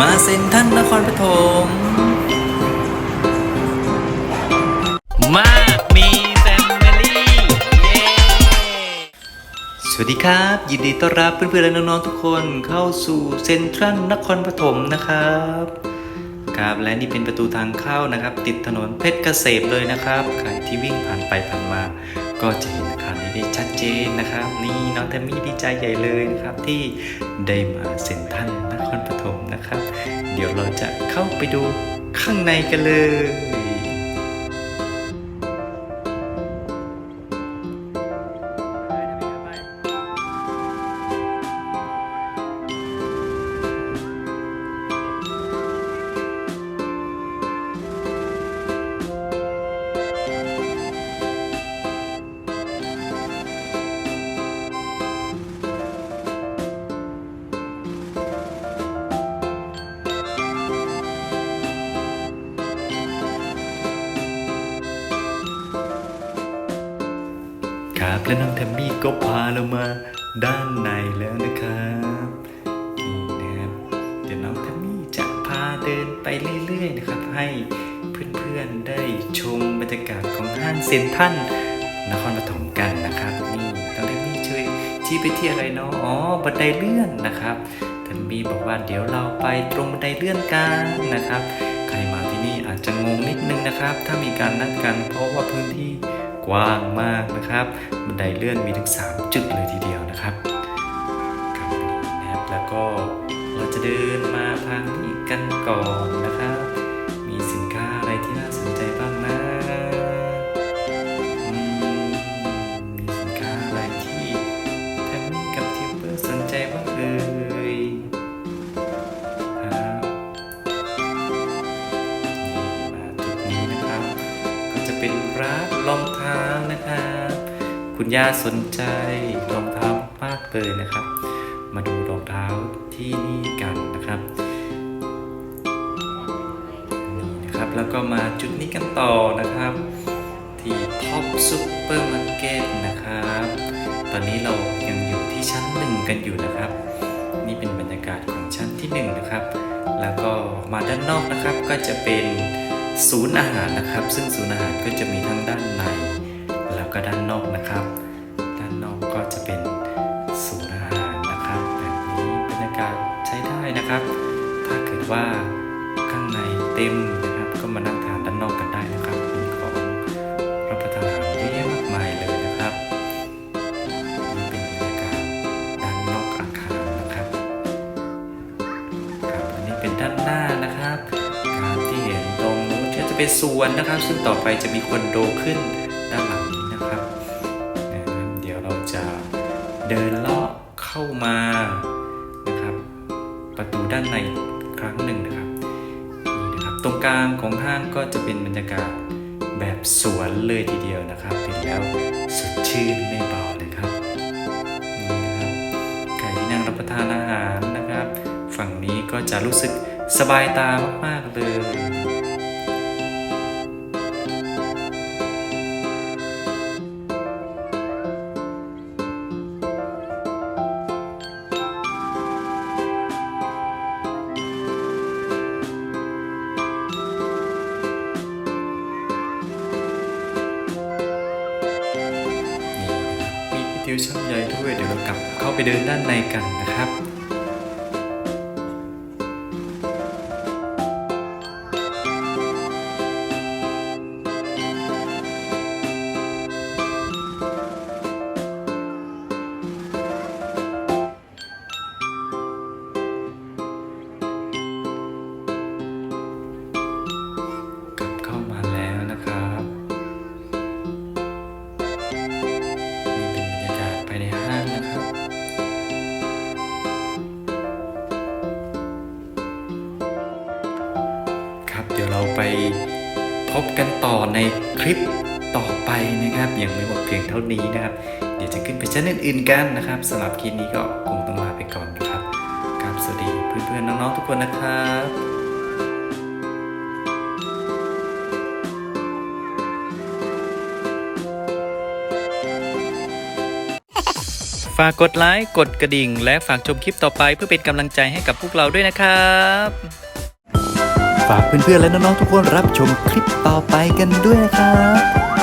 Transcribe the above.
มาเซ็นทรัลนครปฐม มากมีแฟมิลี่ เย้ สวัสดีครับ ยินดีต้อนรับเพื่อนๆและน้องๆทุกคนเข้าสู่เซ็นทรัลนครปฐมนะครับครับและนี่เป็นประตูทางเข้านะครับ ติดถนนเพชรเกษมเลยนะครับใครที่วิ่งผ่านไปผ่านมาก็จะเห็นอาคาร ที่ชัดเจนนะครับ นี่น้องแทมมี่ดีใจใหญ่เลยนะครับที่ได้มาเซ็นทรันนครปฐมนะครับ เดี๋ยวเราจะเข้าไปดูข้างในกันเลย ครับและน้องแทมมี่ก็พาเรามาด้านในแล้วนะครับนี่นะครับเดี๋ยวน้องแทมมี่จะพาเดินไปเรื่อยๆนะครับ ให้เพื่อนๆได้ชมบรรยากาศของห้างเซ็นทรัลนครปฐมกันนะครับนี่น้องแทมมี่ช่วยชี้ไปที่อะไรเนาะอ๋อบันไดเลื่อนนะครับแทมมี่บอกว่าเดี๋ยวเราไปตรงบันไดเลื่อนกันนะครับ ใครมาที่นี่อาจจะงงนิดนึงนะครับ ถ้ามีการนัดกันเพราะว่าพื้นที่ กว้างมากนะครับ บันไดเลื่อนมีถึง 3 จุดเลยทีเดียวนะครับครับนี่นะครับ แล้วก็เราจะเดินมาทางนี้กันก่อนนะครับ รองเท้านะครับ คุณย่าสนใจรองเท้ามากเลยนะครับ มาดูรองเท้าที่นี่กันนะครับนี่นะครับแล้วก็มาจุดนี้กันต่อนะครับ ที่ท็อปซุปเปอร์มาร์เก็ตนะครับ ตอนนี้เรายังอยู่ที่ชั้นหนึ่งกันอยู่นะครับ นี่เป็นบรรยากาศของชั้นที่หนึ่งนะครับ แล้วก็มาด้านนอกนะครับก็จะเป็น ศูนย์อาหารนะครับ ซึ่งศูนย์อาหารก็จะมีทั้งด้านใน แล้วก็ด้านนอกนะครับ ด้านนอกก็จะเป็นศูนย์อาหารนะครับ แบบนี้บรรยากาศใช้ได้นะครับ ถ้าเกิดว่าข้างในเต็ม เป็นสวนนะครับ ซึ่งต่อไปจะมีคอนโดขึ้นด้านหลังนี้นะครับ เดี๋ยวเราจะเดินเลาะเข้ามานะครับ ประตูด้านในครั้งหนึ่งนะครับนี่นะครับ ตรงกลางของห้างก็จะเป็นบรรยากาศแบบสวนเลยทีเดียวนะครับเห็นแล้วสดชื่นไม่เบาเลยครับนี่นะครับใครที่นั่งรับประทานอาหารนะครับ ฝั่งนี้ก็จะรู้สึกสบายตามากๆเลย นี่นะครับมีพิธีช่างใหญ่ด้วย เดี๋ยวเรากลับเข้าไปเดินด้านในกันนะครับ ไปพบกันต่อในคลิปต่อไปนะครับ ยังไม่หมดเพียงเท่านี้นะครับ เดี๋ยวจะขึ้นไปชั้นอื่นๆกันนะครับสำหรับคลิปนี้ก็คงต้องลาไปก่อนนะครับครับสวัสดีเพื่อนๆน้องๆทุกคนนะครับฝากกดไลค์ กดกระดิ่ง และฝากชมคลิปต่อไปเพื่อเป็นกำลังใจให้กับพวกเราด้วยนะครับ ฝากเพื่อนๆและน้องๆทุกคนรับชมคลิปต่อไปกันด้วยนะครับ